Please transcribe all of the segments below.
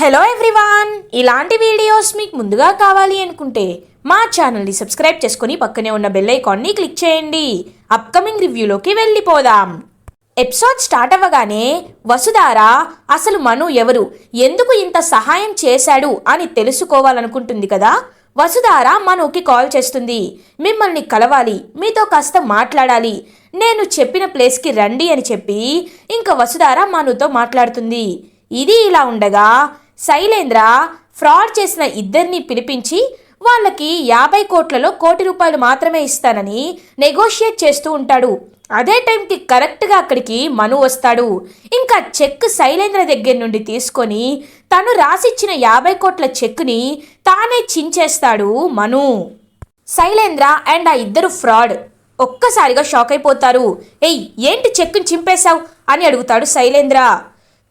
Hello everyone ఇలాంటి videos మీకు ముందుగా కావాలి అనుకుంటే మా ఛానల్ని సబ్స్క్రైబ్ చేసుకుని పక్కనే ఉన్న బెల్ ఐకాన్ని క్లిక్ చేయండి. అప్కమింగ్ రివ్యూలోకి వెళ్ళిపోదాం. ఎపిసోడ్ స్టార్ట్ అవ్వగానే వసుధార అసలు మను ఎవరు? ఎందుకు ఇంత సహాయం చేశాడు అని తెలుసుకోవాలనుకుంటుంది కదా? వసుధార మనుకి కాల్ చేస్తుంది. మిమ్మల్ని కలవాలి మీతో కాస్త మాట్లాడాలి. నేను చెప్పిన ప్లేస్కి రండి అని చెప్పి ఇంకా వసుధార మనుతో మాట్లాడుతుంది. ఇది ఇలా ఉండగా శైలేంద్ర ఫ్రాడ్ చేసిన ఇద్దరిని పిలిపించి వాళ్ళకి యాభై కోట్లలో కోటి రూపాయలు మాత్రమే ఇస్తానని నెగోషియేట్ చేస్తూ ఉంటాడు. అదే టైంకి కరెక్ట్గా అక్కడికి మను వస్తాడు. ఇంకా చెక్ శైలేంద్ర దగ్గర నుండి తీసుకొని తను రాసిచ్చిన యాభై కోట్ల చెక్ని తానే చించేస్తాడు మను. శైలేంద్ర అండ్ ఆ ఇద్దరు ఫ్రాడ్ ఒక్కసారిగా షాక్ అయిపోతారు. ఏయ్ ఏంటి చెక్కుని చింపేశావు? అని అడుగుతాడు శైలేంద్ర.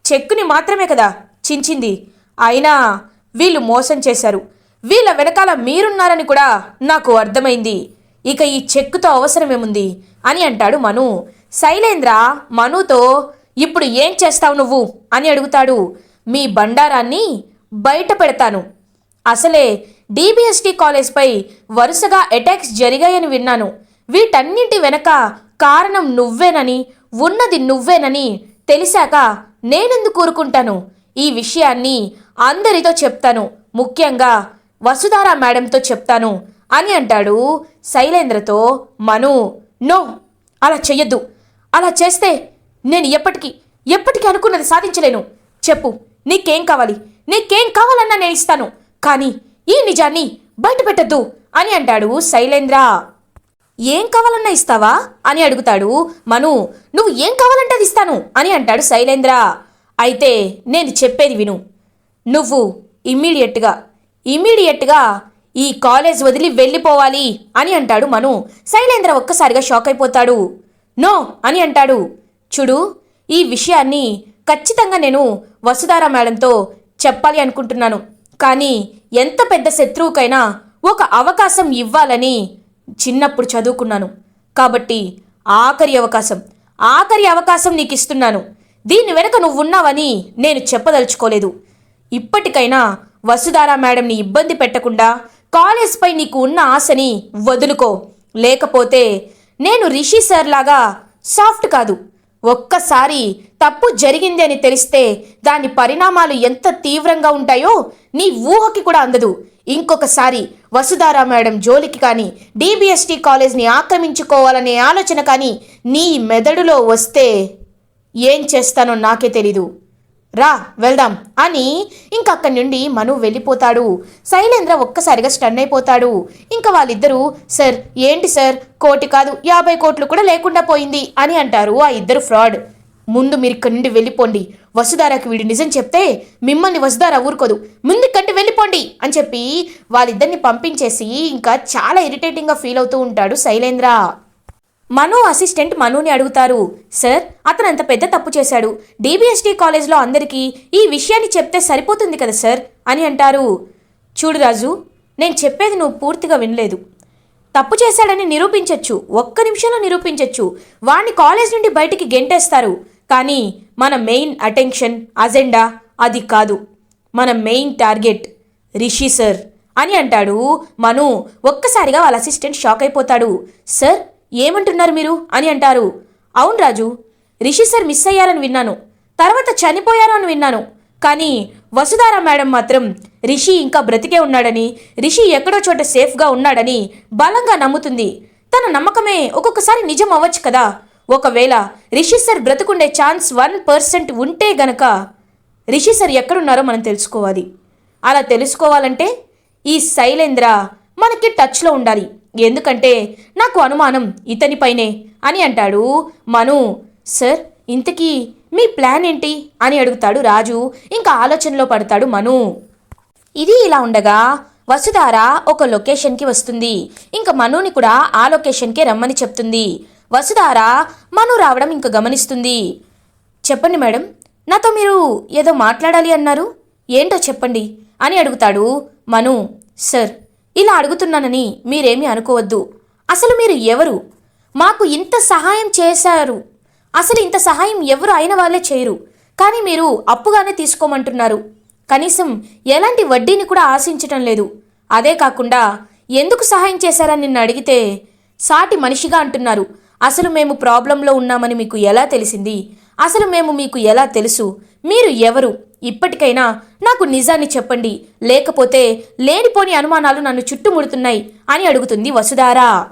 చెక్కుని మాత్రమే కదా చించింది. అయినా వీళ్ళు మోసం చేశారు. వీళ్ళ వెనకాల మీరున్నారని కూడా నాకు అర్థమైంది. ఇక ఈ చెక్కుతో అవసరమేముంది? అని అంటాడు మను. శైలేంద్ర మనుతో ఇప్పుడు ఏం చేస్తావు నువ్వు? అని అడుగుతాడు. మీ బండారాన్ని బయట పెడతాను. అసలే డిబిఎస్టీ కాలేజ్పై వరుసగా అటాక్స్ జరిగాయని విన్నాను. వీటన్నింటి వెనక కారణం నువ్వేనని ఉన్నది నువ్వేనని తెలిసాక నేనెందుకు కూరుకుంటాను ఈ విషయాన్ని అందరితో చెప్తాను. ముఖ్యంగా వసుధారా మేడంతో చెప్తాను. అని అంటాడు శైలేంద్రతో మను. నో అలా చెయ్యొద్దు. అలా చేస్తే నేను ఎప్పటికీ ఎప్పటికీ అనుకున్నది సాధించలేను. చెప్పు నీకేం కావాలి? నీకేం కావాలన్నా నేను ఇస్తాను. కానీ ఈ నిజాన్ని బయట పెట్టద్దు అని అంటాడు శైలేంద్ర. ఏం కావాలన్నా ఇస్తావా? అని అడుగుతాడు మను. నువ్వు ఏం కావాలంటే అది ఇస్తాను అని అంటాడు శైలేంద్ర. అయితే నేను చెప్పేది విను. నువ్వు ఇమ్మీడియట్గా ఇమ్మీడియట్గా ఈ కాలేజ్ వదిలి వెళ్ళిపోవాలి అని అంటాడు మను. శైలేంద్ర ఒక్కసారిగా షాక్ అయిపోతాడు. నో అని అంటాడు. చూడు ఈ విషయాన్ని ఖచ్చితంగా నేను వసుధార మేడంతో చెప్పాలి అనుకుంటున్నాను. కానీ ఎంత పెద్ద శత్రువుకైనా ఒక అవకాశం ఇవ్వాలని చిన్నప్పుడు చదువుకున్నాను. కాబట్టి ఆఖరి అవకాశం ఆఖరి అవకాశం నీకు ఇస్తున్నాను దీని వెనుక నువ్వున్నావని నేను చెప్పదలుచుకోలేదు. ఇప్పటికైనా వసుధారా మేడంని ఇబ్బంది పెట్టకుండా కాలేజ్పై నీకు ఉన్న ఆశని వదులుకో. లేకపోతే నేను రిషి సార్ లాగా సాఫ్ట్ కాదు. ఒక్కసారి తప్పు జరిగింది అని తెలిస్తే దాని పరిణామాలు ఎంత తీవ్రంగా ఉంటాయో నీ ఊహకి కూడా అందదు. ఇంకొకసారి వసుధారా మేడం జోలికి కానీ డిబిఎస్టి కాలేజ్ని ఆక్రమించుకోవాలనే ఆలోచన కానీ నీ మెదడులో వస్తే ఏం చేస్తానో నాకే తెలీదు. రా వెళ్దాం అని ఇంకా అక్కడి నుండి మను వెళ్ళిపోతాడు. శైలేంద్ర ఒక్కసారిగా స్టన్ అయిపోతాడు. ఇంకా వాళ్ళిద్దరూ సార్ ఏంటి సార్? కోటి కాదు యాభై కోట్లు కూడా లేకుండా పోయింది అని అంటారు ఆ ఇద్దరు ఫ్రాడ్. ముందు మీరు ఇక్కడి నుండి వెళ్ళిపోండి. వసుధారాకి వీడు నిజం చెప్తే మిమ్మల్ని వసుధార ఊరుకోదు. ముందు కంటి వెళ్ళిపోండి అని చెప్పి వాళ్ళిద్దరిని పంపించేసి ఇంకా చాలా ఇరిటేటింగ్గా ఫీల్ అవుతూ ఉంటాడు శైలేంద్ర. మను అసిస్టెంట్ మనుని అడుగుతారు. సార్ అతను అంత పెద్ద తప్పు చేశాడు. డిబిఎస్టీ కాలేజ్లో అందరికీ ఈ విషయాన్ని చెప్తే సరిపోతుంది కదా సార్? అని అంటారు. చూడు రాజు నేను చెప్పేది నువ్వు పూర్తిగా వినలేదు. తప్పు చేశాడని నిరూపించవచ్చు ఒక్క నిమిషంలో నిరూపించవచ్చు వాణ్ణి కాలేజ్ నుండి బయటికి గెంటేస్తారు. కానీ మన మెయిన్ అటెన్షన్ అజెండా అది కాదు. మన మెయిన్ టార్గెట్ రిషి సార్ అని అంటాడు. మను ఒక్కసారిగా వాళ్ళ అసిస్టెంట్ షాక్ అయిపోతాడు. సార్ ఏమంటున్నారు మీరు? అని అంటారు. అవును రాజు రిషి సార్ మిస్ అయ్యారని విన్నాను. తర్వాత చనిపోయారు అని విన్నాను. కానీ వసుధారా మేడం మాత్రం రిషి ఇంకా బ్రతికే ఉన్నాడని రిషి ఎక్కడో చోట సేఫ్గా ఉన్నాడని బలంగా నమ్ముతుంది. తన నమ్మకమే ఒక్కొక్కసారి నిజం అవ్వచ్చు కదా. ఒకవేళ రిషి సార్ బ్రతుకుండే ఛాన్స్ వన్ పర్సెంట్ ఉంటే గనక రిషి సార్ ఎక్కడున్నారో మనం తెలుసుకోవాలి. అలా తెలుసుకోవాలంటే ఈ శైలేంద్ర మనకి టచ్లో ఉండాలి. ఎందుకంటే నాకు అనుమానం ఇతనిపైనే అని అంటాడు. మను సార్ ఇంతకీ మీ ప్లాన్ ఏంటి? అని అడుగుతాడు రాజు. ఇంకా ఆలోచనలో పడతాడు మను. ఇది ఇలా ఉండగా వసుధార ఒక లొకేషన్కి వస్తుంది. ఇంకా మనుని కూడా ఆ లొకేషన్కే రమ్మని చెప్తుంది. వసుధార మను రావడం ఇంకా గమనిస్తుంది. చెప్పండి మేడం నాతో మీరు ఏదో మాట్లాడాలి అన్నారు? ఏంటో చెప్పండి అని అడుగుతాడు మను. సార్ ఇలా అడుగుతున్నానని మీరేమీ అనుకోవద్దు. అసలు మీరు ఎవరు? మాకు ఇంత సహాయం చేశారు. అసలు ఇంత సహాయం ఎవరు అయిన వాళ్ళే చేయరు. కానీ మీరు అప్పుగానే తీసుకోమంటున్నారు. కనీసం ఎలాంటి వడ్డీని కూడా ఆశించటం లేదు. అదే కాకుండా ఎందుకు సహాయం చేశారని నిన్ను అడిగితే సాటి మనిషిగా అంటున్నారు. అసలు మేము ప్రాబ్లంలో ఉన్నామని మీకు ఎలా తెలిసింది? అసలు మేము మీకు ఎలా తెలుసు? మీరు ఎవరు? ఇప్పటికైనా నాకు నిజాన్ని చెప్పండి. లేకపోతే లేనిపోని అనుమానాలు నన్ను చుట్టుముడుతున్నాయి అని అడుగుతుంది వసుధారా.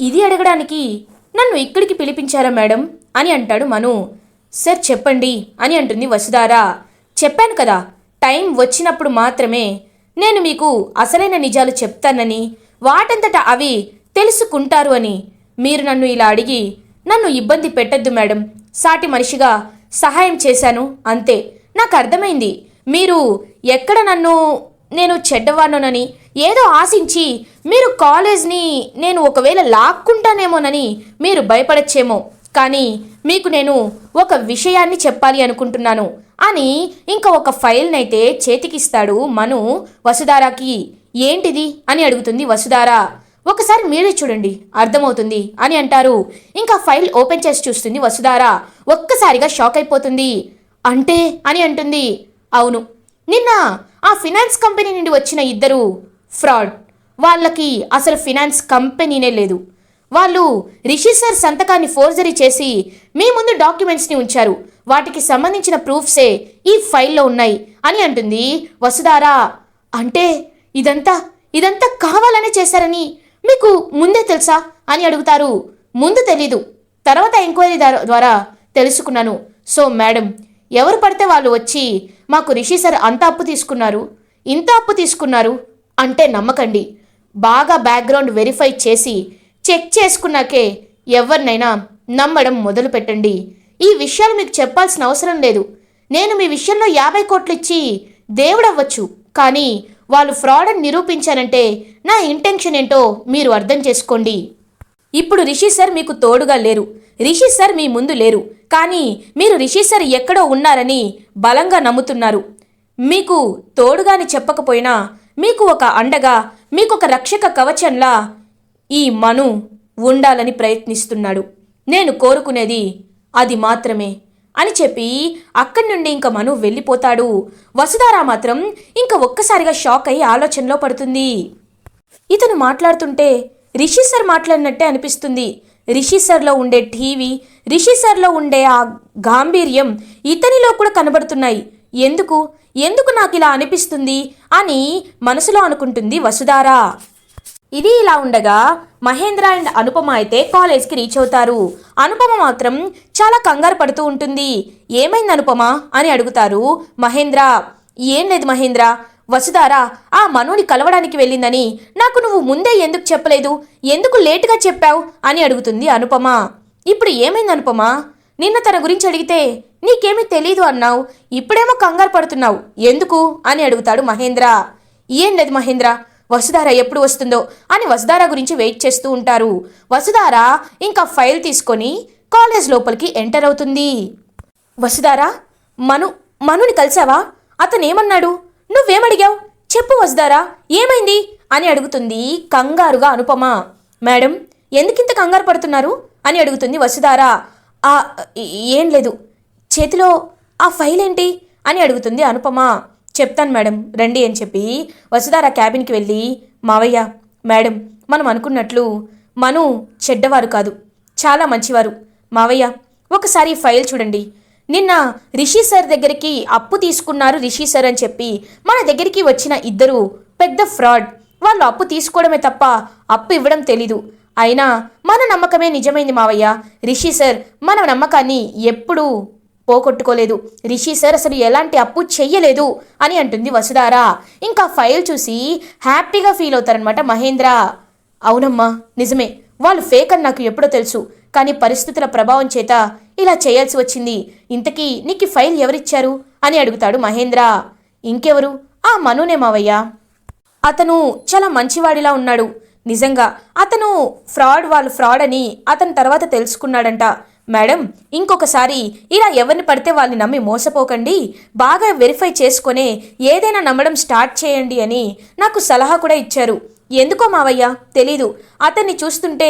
ఇది అడగడానికి నన్ను ఇక్కడికి పిలిపించారా మేడం? అని అంటాడు మను. సార్ చెప్పండి అని అంటుంది వసుధారా. చెప్పాను కదా టైం వచ్చినప్పుడు మాత్రమే నేను మీకు అసలైన నిజాలు చెప్తానని వాటంతట అవి తెలుసుకుంటారు అని. మీరు నన్ను ఇలా అడిగి నన్ను ఇబ్బంది పెట్టద్దు మేడం. సాటి మనిషిగా సహాయం చేశాను అంతే. నాకు అర్థమైంది. మీరు ఎక్కడ నన్ను నేను చెడ్డవానోనని ఏదో ఆశించి మీరు కాలేజ్ని నేను ఒకవేళ లాక్కుంటానేమోనని మీరు భయపడచ్చేమో. కానీ మీకు నేను ఒక విషయాన్ని చెప్పాలి అనుకుంటున్నాను. అని ఇంకా ఒక ఫైల్నైతే చేతికిస్తాడు మను వసుధారాకి. ఏంటిది? అని అడుగుతుంది వసుధార. ఒకసారి మీరే చూడండి అర్థమవుతుంది అని అంటారు. ఇంకా ఫైల్ ఓపెన్ చేసి చూస్తుంది వసుధార. ఒక్కసారిగా షాక్ అయిపోతుంది. అంటే అని అంటుంది. అవును. నిన్న ఆ ఫినాన్స్ కంపెనీ నుండి వచ్చిన ఇద్దరు ఫ్రాడ్. వాళ్ళకి అసలు ఫినాన్స్ కంపెనీనే లేదు. వాళ్ళు రిషి సార్ సంతకాన్ని ఫోర్జరీ చేసి మీ ముందు డాక్యుమెంట్స్ని ఉంచారు. వాటికి సంబంధించిన ప్రూఫ్సే ఈ ఫైల్లో ఉన్నాయి అని అంటుంది. వసుధారా అంటే ఇదంతా ఇదంతా కావాలనే చేశారని మీకు ముందే తెలుసా అని అడుగుతారు. ముందు తెలీదు. తర్వాత ఎంక్వైరీ ద్వారా తెలుసుకున్నాను. సో మేడం ఎవరు పడితే వాళ్ళు వచ్చి మాకు రిషి సార్ అంత అప్పు తీసుకున్నారు ఇంత అప్పు తీసుకున్నారు అంటే నమ్మకండి. బాగా బ్యాక్గ్రౌండ్ వెరిఫై చేసి చెక్ చేసుకున్నాకే ఎవరినైనా నమ్మడం మొదలు పెట్టండి ఈ విషయాలు మీకు చెప్పాల్సిన అవసరం లేదు. నేను మీ విషయంలో యాభై కోట్లు ఇచ్చి దేవుడవ్వచ్చు కానీ వాళ్ళు ఫ్రాడ్ అని నిరూపించానంటే నా ఇంటెన్షన్ ఏంటో మీరు అర్థం చేసుకోండి. ఇప్పుడు రిషి సార్ మీకు తోడుగా లేరు. రిషి సార్ మీ ముందు లేరు. కానీ మీరు రిషి సార్ ఎక్కడో ఉన్నారని బలంగా నమ్ముతున్నారు. మీకు తోడుగాని చెప్పకపోయినా మీకు ఒక అండగా మీకు ఒక రక్షక కవచంలా ఈ మను ఉండాలని ప్రయత్నిస్తున్నాడు. నేను కోరుకునేది అది మాత్రమే అని చెప్పి అక్కడి నుండి ఇంక మను వెళ్ళిపోతాడు. వసుధారా మాత్రం ఇంక ఒక్కసారిగా షాక్ అయి ఆలోచనలో పడుతుంది. ఇతను మాట్లాడుతుంటే రిషి సార్ మాట్లాడినట్టే అనిపిస్తుంది. రిషి సార్లో ఉండే టీవీ రిషి సార్లో ఉండే ఆ గాంభీర్యం ఇతనిలో కూడా కనబడుతున్నాయి. ఎందుకు? ఎందుకు నాకు ఇలా అనిపిస్తుంది అని మనసులో అనుకుంటుంది వసుధారా. ఇది ఇలా ఉండగా మహేంద్ర అండ్ అనుపమ అయితే కాలేజ్కి రీచ్ అవుతారు. అనుపమ మాత్రం చాలా కంగారు పడుతూ ఉంటుంది. ఏమైంది అనుపమ? అని అడుగుతారు మహేంద్ర. ఏం లేదు మహేంద్ర. వసుధార ఆ మనుని కలవడానికి వెళ్ళిందని. నాకు నువ్వు ముందే ఎందుకు చెప్పలేదు? ఎందుకు లేటుగా చెప్పావు? అని అడుగుతుంది అనుపమ. ఇప్పుడు ఏమైంది అనుపమ? నిన్న తన గురించి అడిగితే నీకేమీ తెలీదు అన్నావు. ఇప్పుడేమో కంగారు పడుతున్నావు. ఎందుకు? అని అడుగుతాడు మహేంద్ర. ఏం లేదు మహేంద్ర. వసుధార ఎప్పుడు వస్తుందో అని వసుధార గురించి వెయిట్ చేస్తూ ఉంటారు. వసుధార ఇంకా ఫైల్ తీసుకొని కాలేజ్ లోపలికి ఎంటర్ అవుతుంది. వసుధార మను మనుని కలిసావా? అతను ఏమన్నాడు నువ్వేమడిగావు? చెప్పు వస్తారా ఏమైంది? అని అడుగుతుంది కంగారుగా అనుపమ. మేడం ఎందుకింత కంగారు పడుతున్నారు? అని అడుగుతుంది వసుధారా. "ఆ, ఏం లేదు. చేతిలో ఆ ఫైల్ ఏంటి అని అడుగుతుంది అనుపమ. చెప్తాను మేడం రండి అని చెప్పి వసుధార క్యాబిన్కి వెళ్ళి మావయ్య మేడం మనం అనుకున్నట్లు మను చెడ్డవారు కాదు చాలా మంచివారు. మావయ్య ఒకసారి ఫైల్ చూడండి. నిన్న రిషి సార్ దగ్గరికి అప్పు తీసుకున్నారు రిషి సార్ అని చెప్పి మన దగ్గరికి వచ్చిన ఇద్దరు పెద్ద ఫ్రాడ్. వాళ్ళు అప్పు తీసుకోవడమే తప్ప అప్పు ఇవ్వడం తెలీదు. అయినా మన నమ్మకమే నిజమైంది మావయ్య. రిషి సార్ మన నమ్మకాన్ని ఎప్పుడూ పోగొట్టుకోలేదు. రిషి సార్ అసలు ఎలాంటి అప్పు చెయ్యలేదు అని అంటుంది వసుధార. ఇంకా ఫైల్ చూసి హ్యాపీగా ఫీల్ అవుతారనమాట మహేంద్ర. అవునమ్మా నిజమే. వాళ్ళు ఫేక్ అని నాకు ఎప్పుడో తెలుసు. కానీ పరిస్థితుల ప్రభావం చేత ఇలా చేయాల్సి వచ్చింది. ఇంతకీ నీకు ఫైల్ ఎవరిచ్చారు? అని అడుగుతాడు మహేంద్ర. ఇంకెవరు? ఆ మనునే మావయ్య. అతను చాలా మంచివాడిలా ఉన్నాడు. నిజంగా అతను ఫ్రాడ్ వాళ్ళు ఫ్రాడ్ అని అతని తర్వాత తెలుసుకున్నాడంట. మేడం ఇంకొకసారి ఇలా ఎవరిని పడితే వాళ్ళని నమ్మి మోసపోకండి. బాగా వెరిఫై చేసుకునే ఏదైనా నమ్మడం స్టార్ట్ చేయండి అని నాకు సలహా కూడా ఇచ్చారు. ఎందుకో మావయ్య? తెలీదు. అతన్ని చూస్తుంటే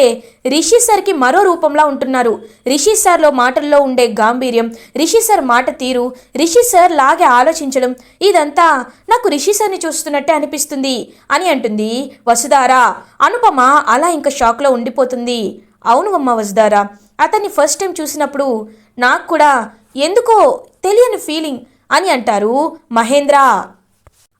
రిషి సార్కి మరో రూపంలా ఉంటున్నారు. రిషి సార్లో మాటల్లో ఉండే గాంభీర్యం రిషి సార్ మాట తీరు రిషి సార్ లాగే ఆలోచించడం ఇదంతా నాకు రిషి సార్ని చూస్తున్నట్టే అనిపిస్తుంది అని అంటుంది వసుధార. అనుపమ అలా ఇంకా షాక్లో ఉండిపోతుంది. అవును అమ్మ వసుధార. అతన్ని ఫస్ట్ టైం చూసినప్పుడు నాకు కూడా ఎందుకో తెలియని ఫీలింగ్ అని అంటారు మహేంద్ర.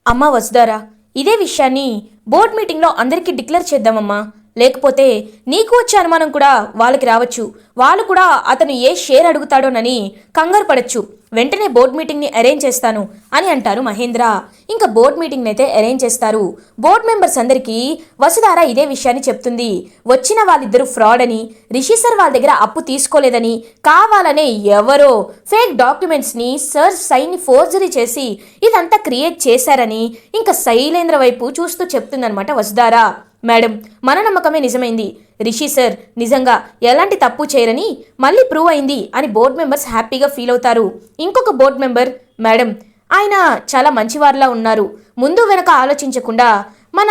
అమ్మ వసుధారా ఇదే విషయాన్ని బోర్డ్ మీటింగ్లో అందరికీ డిక్లేర్ చేద్దామమ్మా. లేకపోతే నీకు వచ్చే అనుమానం కూడా వాళ్ళకి రావచ్చు. వాళ్ళు కూడా అతను ఏ షేర్ అడుగుతాడోనని కంగారు పడచ్చు. వెంటనే బోర్డ్ మీటింగ్ని అరేంజ్ చేస్తాను అని అంటారు మహేంద్ర. ఇంకా బోర్డ్ మీటింగ్ని అయితే అరేంజ్ చేస్తారు. బోర్డ్ మెంబర్స్ అందరికీ వసుధార ఇదే విషయాన్ని చెప్తుంది. వచ్చిన వాళ్ళిద్దరూ ఫ్రాడ్ అని రిషి సార్ వాళ్ళ దగ్గర అప్పు తీసుకోలేదని కావాలనే ఎవరో ఫేక్ డాక్యుమెంట్స్ని సర్ సైన్ ఫోర్జరీ చేసి ఇదంతా క్రియేట్ చేశారని ఇంకా శైలేంద్ర వైపు చూస్తూ చెప్తుందనమాట వసుధార. మేడం మన నమ్మకమే నిజమైంది. రిషి సార్ నిజంగా ఎలాంటి తప్పు చేయరని మళ్ళీ ప్రూవ్ అయింది అని బోర్డ్ మెంబర్స్ హ్యాపీగా ఫీల్ అవుతారు. ఇంకొక బోర్డ్ మెంబర్ మేడం ఆయన చాలా మంచివారిలా ఉన్నారు. ముందు వెనక ఆలోచించకుండా మన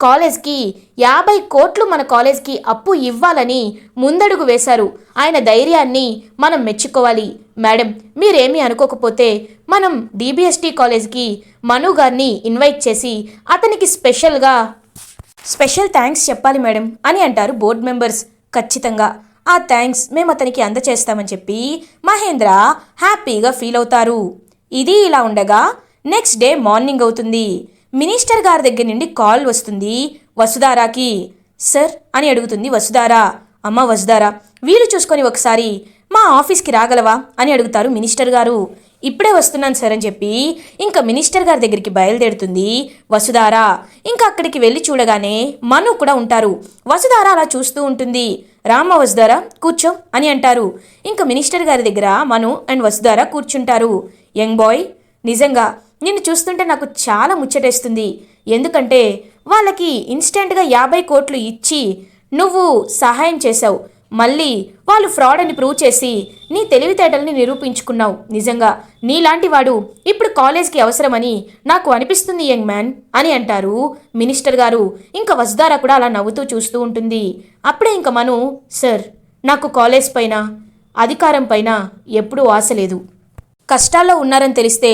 కాలేజ్కి యాభై కోట్లు మన కాలేజ్కి అప్పు ఇవ్వాలని ముందడుగు వేశారు. ఆయన ధైర్యాన్ని మనం మెచ్చుకోవాలి. మేడం మీరేమీ అనుకోకపోతే మనం డిబిఎస్టీ కాలేజ్కి మను గారిని ఇన్వైట్ చేసి అతనికి స్పెషల్గా స్పెషల్ థ్యాంక్స్ చెప్పాలి మేడం అని అంటారు బోర్డ్ మెంబర్స్. ఖచ్చితంగా. ఆ థ్యాంక్స్ మేము అతనికి అందచేస్తామని చెప్పి మహేంద్ర హ్యాపీగా ఫీల్ అవుతారు. ఇది ఇలా ఉండగా నెక్స్ట్ డే మార్నింగ్ అవుతుంది. మినిస్టర్ గారి దగ్గర నుండి కాల్ వస్తుంది వసుధారాకి. సార్ అని అడుగుతుంది వసుధారా. అమ్మ వసుధారా వీలు చూసుకొని ఒకసారి మా ఆఫీస్కి రాగలవా అని అడుగుతారు మినిస్టర్ గారు. ఇప్పుడే వస్తున్నాను సార్ అని చెప్పి ఇంకా మినిస్టర్ గారి దగ్గరికి బయలుదేరుతుంది. వసుధార ఇంకా అక్కడికి వెళ్ళి చూడగానే మను కూడా ఉంటారు. వసుధార అలా చూస్తూ ఉంటుంది. రామ వసుధార కూర్చో అని అంటారు. ఇంకా మినిస్టర్ గారి దగ్గర మను అండ్ వసుధార కూర్చుంటారు. యంగ్ బాయ్ నిజంగా నిన్ను చూస్తుంటే నాకు చాలా ముచ్చటేస్తుంది. ఎందుకంటే వాళ్ళకి ఇన్స్టెంట్గా యాభై కోట్లు ఇచ్చి నువ్వు సహాయం చేశావు. మళ్ళీ వాళ్ళు ఫ్రాడ్ అని ప్రూవ్ చేసి నీ తెలివితేటల్ని నిరూపించుకున్నావు. నిజంగా నీలాంటి వాడు ఇప్పుడు కాలేజ్కి అవసరమని నాకు అనిపిస్తుంది యంగ్ మ్యాన్ అని అంటారు మినిస్టర్ గారు. ఇంకా వసుధార కూడా అలా నవ్వుతూ చూస్తూ ఉంటుంది. అప్పుడే ఇంక మను సార్ నాకు కాలేజ్ పైన అధికారం పైన ఎప్పుడూ ఆశ లేదు. కష్టాల్లో ఉన్నారని తెలిస్తే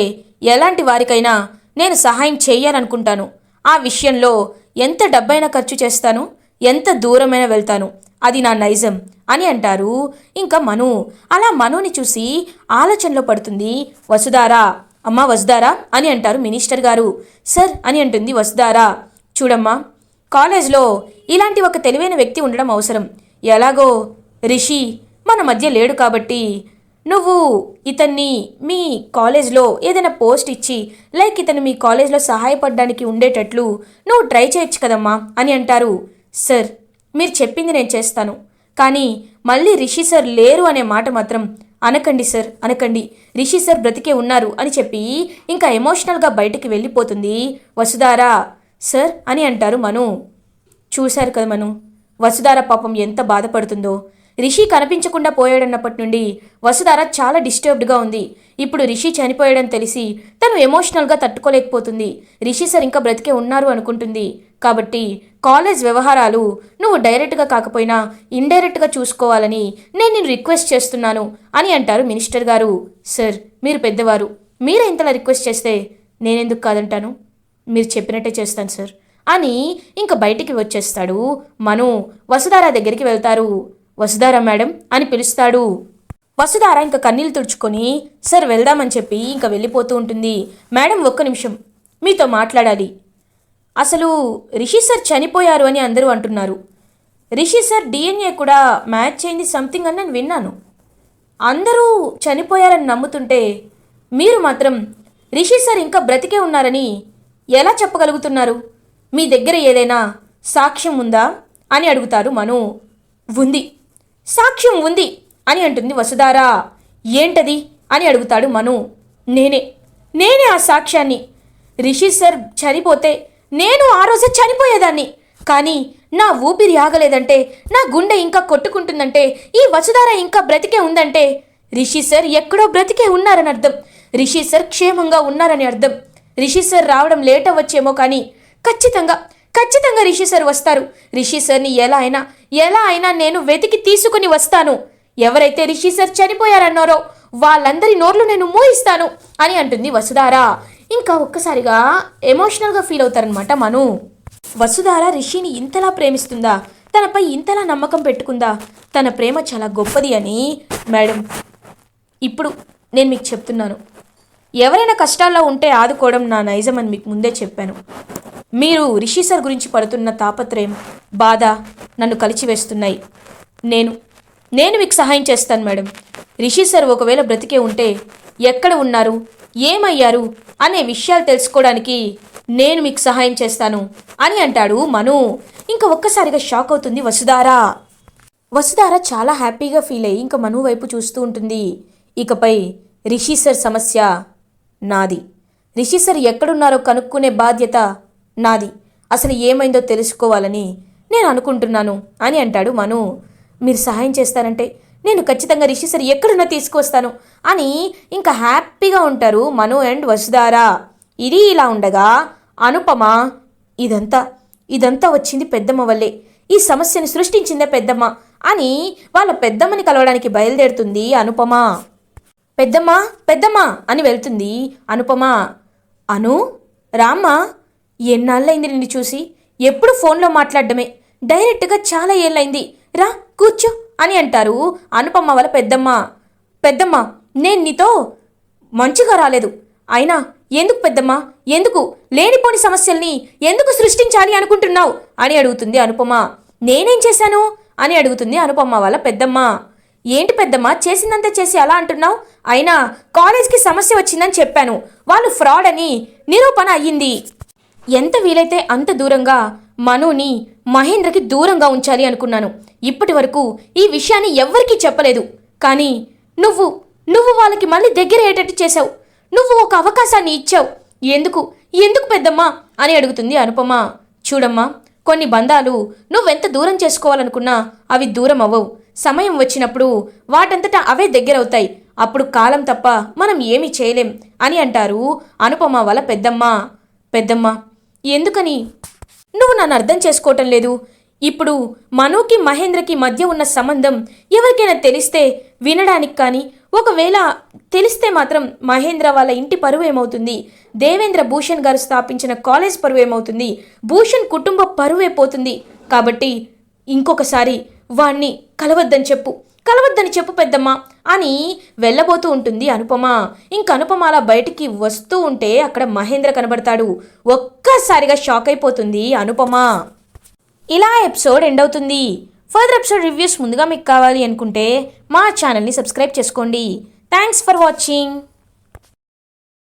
ఎలాంటి వారికైనా నేను సహాయం చేయాలనుకుంటాను ఆ విషయంలో ఎంత డబ్బైనా ఖర్చు చేస్తాను ఎంత దూరమైనా వెళ్తాను. అది నా నైజం అని అంటారు. ఇంకా మను అలా మనుని చూసి ఆలోచనలో పడుతుంది వసుధారా అమ్మా వసుధారా అని అంటారు మినిస్టర్ గారు. సార్ అని అంటుంది వసుధారా. చూడమ్మా కాలేజ్లో ఇలాంటి ఒక తెలివైన వ్యక్తి ఉండడం అవసరం. ఎలాగో? రిషి మన మధ్య లేడు కాబట్టి. నువ్వు ఇతన్ని మీ కాలేజ్లో ఏదైనా పోస్ట్ ఇచ్చి లైక్ ఇతను మీ కాలేజ్లో సహాయపడడానికి ఉండేటట్లు నువ్వు ట్రై చేయొచ్చు కదమ్మా అని అంటారు. సార్ మీరు చెప్పింది నేను చేస్తాను. కానీ మళ్ళీ రిషి సార్ లేరు అనే మాట మాత్రం అనకండి సార్ అనకండి. రిషి సార్ బ్రతికే ఉన్నారు అని చెప్పి ఇంకా ఎమోషనల్గా బయటికి వెళ్ళిపోతుంది. వసుధారా సార్ అని అంటారు మను. చూశారు కదా మను. వసుధార పాపం ఎంత బాధపడుతుందో. రిషి కనిపించకుండా పోయాడన్నప్పటి నుండి వసుధార చాలా డిస్టర్బ్డ్గా ఉంది. ఇప్పుడు రిషి చనిపోయాడని తెలిసి తను ఎమోషనల్గా తట్టుకోలేకపోతుంది. రిషి సార్ ఇంకా బ్రతికే ఉన్నారు అనుకుంటుంది. కాబట్టి కాలేజ్ వ్యవహారాలు నువ్వు డైరెక్ట్గా కాకపోయినా ఇండైరెక్ట్గా చూసుకోవాలని నేను నేను రిక్వెస్ట్ చేస్తున్నాను అని అంటారు మినిస్టర్ గారు. సార్ మీరు పెద్దవారు. మీరే ఇంతలా రిక్వెస్ట్ చేస్తే నేనెందుకు కాదంటాను? మీరు చెప్పినట్టే చేస్తాను సార్. అని ఇంకా బయటికి వచ్చేస్తాడు. మను వసుధార దగ్గరికి వెళ్తారు. వసుధారా మేడం అని పిలుస్తాడు. వసుధార ఇంకా కన్నీళ్ళు తుడుచుకొని సార్ వెళ్దామని చెప్పి ఇంకా వెళ్ళిపోతూ ఉంటుంది. మేడం ఒక్క నిమిషం. మీతో మాట్లాడాలి. అసలు రిషి సార్ చనిపోయారు అని అందరూ అంటున్నారు. రిషి సార్ డిఎన్ఏ కూడా మ్యాచ్ అయింది సంథింగ్ అని నేను విన్నాను. అందరూ చనిపోయారని నమ్ముతుంటే మీరు మాత్రం రిషి సార్ ఇంకా బ్రతికే ఉన్నారని ఎలా చెప్పగలుగుతున్నారు? మీ దగ్గర ఏదైనా సాక్ష్యం ఉందా? అని అడుగుతారు మను. ఉంది. సాక్ష్యం ఉంది అని అంటుంది వసుధారా. ఏంటది అని అడుగుతాడు మను. నేనే. నేనే ఆ సాక్ష్యాన్ని. రిషి సార్ చనిపోతే నేను ఆ రోజే చనిపోయేదాన్ని. కానీ నా ఊపిరి ఆగలేదంటే నా గుండె ఇంకా కొట్టుకుంటుందంటే ఈ వసుధార ఇంకా బ్రతికే ఉందంటే రిషి సార్ ఎక్కడో బ్రతికే ఉన్నారని అర్థం. రిషి సార్ క్షేమంగా ఉన్నారని అర్థం. రిషి సార్ రావడం లేట్ అవ్వచ్చేమో కానీ ఖచ్చితంగా ఖచ్చితంగా రిషి సార్ వస్తారు. రిషి సార్ని ఎలా అయినా ఎలా అయినా నేను వెతికి తీసుకుని వస్తాను. ఎవరైతే రిషి సార్ చనిపోయారన్నారో వాళ్ళందరి నోర్లు నేను మూయిస్తాను అని అంటుంది వసుధార. ఇంకా ఒక్కసారిగా ఎమోషనల్గా ఫీల్ అవుతారనమాట మను. వసుధార రిషిని ఇంతలా ప్రేమిస్తుందా? తనపై ఇంతలా నమ్మకం పెట్టుకుందా? తన ప్రేమ చాలా గొప్పది అని మేడం ఇప్పుడు నేను మీకు చెప్తున్నాను. ఎవరైనా కష్టాల్లో ఉంటే ఆదుకోవడం నా నైజం అని మీకు ముందే చెప్పాను. మీరు రిషి సార్ గురించి పడుతున్న తాపత్రయం బాధ నన్ను కలిచివేస్తున్నాయి. నేను నేను మీకు సహాయం చేస్తాను మేడం. రిషి సార్ ఒకవేళ బ్రతికే ఉంటే ఎక్కడ ఉన్నారు ఏమయ్యారు అనే విషయాలు తెలుసుకోవడానికి నేను మీకు సహాయం చేస్తాను అని అంటాడు మను. ఇంకా ఒక్కసారిగా షాక్ అవుతుంది వసుధారా. వసుధార చాలా హ్యాపీగా ఫీల్ అయ్యి ఇంకా మను వైపు చూస్తూ ఉంటుంది. ఇకపై రిషి సార్ సమస్య నాది. రిషి సార్ ఎక్కడున్నారో కనుక్కునే బాధ్యత నాది. అసలు ఏమైందో తెలుసుకోవాలని నేను అనుకుంటున్నాను అని అంటాడు మను. మీరు సహాయం చేస్తారంటే నేను ఖచ్చితంగా రిషి సార్ ఎక్కడున్నా తీసుకొస్తాను అని ఇంకా హ్యాపీగా ఉంటారు మను అండ్ వసుధారా. ఇది ఇలా ఉండగా అనుపమ ఇదంతా ఇదంతా వచ్చింది పెద్దమ్మ వల్లే. ఈ సమస్యని సృష్టించిందే పెద్దమ్మ అని వాళ్ళ పెద్దమ్మని కలవడానికి బయలుదేరుతుంది అనుపమ. పెద్దమ్మ పెద్దమ్మ అని వెళ్తుంది అనుపమ. అను రామ్మ ఎన్నాళ్ళైంది నిన్ను చూసి? ఎప్పుడు ఫోన్లో మాట్లాడడమే. డైరెక్ట్గా చాలా ఏళ్ళైంది. రా కూర్చో అని అంటారు అనుపమ్మ వాళ్ళ పెద్దమ్మ. పెద్దమ్మ నేను నీతో మంచిగా రాలేదు. అయినా ఎందుకు పెద్దమ్మా? ఎందుకు? లేనిపోని సమస్యల్ని ఎందుకు సృష్టించాలి అనుకుంటున్నావు? అని అడుగుతుంది అనుపమ నేనేం చేశాను? అని అడుగుతుంది అనుపమ్మ వాళ్ళ పెద్దమ్మ. ఏంటి పెద్దమ్మ చేసిందంతా చేసి అలా అంటున్నావు? అయినా కాలేజ్కి సమస్య వచ్చిందని చెప్పాను. వాళ్ళు ఫ్రాడ్ అని నిరూపణ అయ్యింది. ఎంత వీలైతే అంత దూరంగా మనుని మహేంద్రకి దూరంగా ఉంచాలి అనుకున్నాను. ఇప్పటి వరకు ఈ విషయాన్ని ఎవ్వరికీ చెప్పలేదు. కానీ నువ్వు నువ్వు వాళ్ళకి మళ్ళీ దగ్గర అయ్యేటట్టు చేశావు. నువ్వు ఒక అవకాశాన్ని ఇచ్చావు. ఎందుకు ఎందుకు పెద్దమ్మా అని అడుగుతుంది అనుపమ. చూడమ్మా కొన్ని బంధాలు నువ్వెంత దూరం చేసుకోవాలనుకున్నా అవి దూరం అవ్వవు. సమయం వచ్చినప్పుడు వాటంతటా అవే దగ్గరవుతాయి. అప్పుడు కాలం తప్ప మనం ఏమీ చేయలేం అని అంటారు అనుపమ వాళ్ళ పెద్దమ్మ. పెద్దమ్మ ఎందుకని? నువ్వు నన్ను అర్థం చేసుకోవటం లేదు. ఇప్పుడు మనుకి మహేంద్రకి మధ్య ఉన్న సంబంధం ఎవరికైనా తెలిస్తే వినడానికి కానీ ఒకవేళ తెలిస్తే మాత్రం మహేంద్ర వాళ్ళ ఇంటి పరువు ఏమవుతుంది? దేవేంద్ర భూషణ్ గారు స్థాపించిన కాలేజ్ పరువు ఏమవుతుంది? భూషణ్ కుటుంబ పరువే పోతుంది. కాబట్టి ఇంకొకసారి వాణ్ణి కలవద్దని చెప్పు. కలవద్దని చెప్పు పెద్దమ్మ అని వెళ్ళబోతూ ఉంటుంది అనుపమ. ఇంక అనుపమ అలా బయటికి వస్తూ ఉంటే అక్కడ మహేంద్ర కనబడతాడు. ఒక్కసారిగా షాక్ అయిపోతుంది అనుపమ. ఇలా ఎపిసోడ్ ఎండ్ అవుతుంది. ఫర్దర్ ఎపిసోడ్ రివ్యూస్ ముందుగా మీకు కావాలి అనుకుంటే మా ఛానల్ని సబ్స్క్రైబ్ చేసుకోండి. Thanks for watching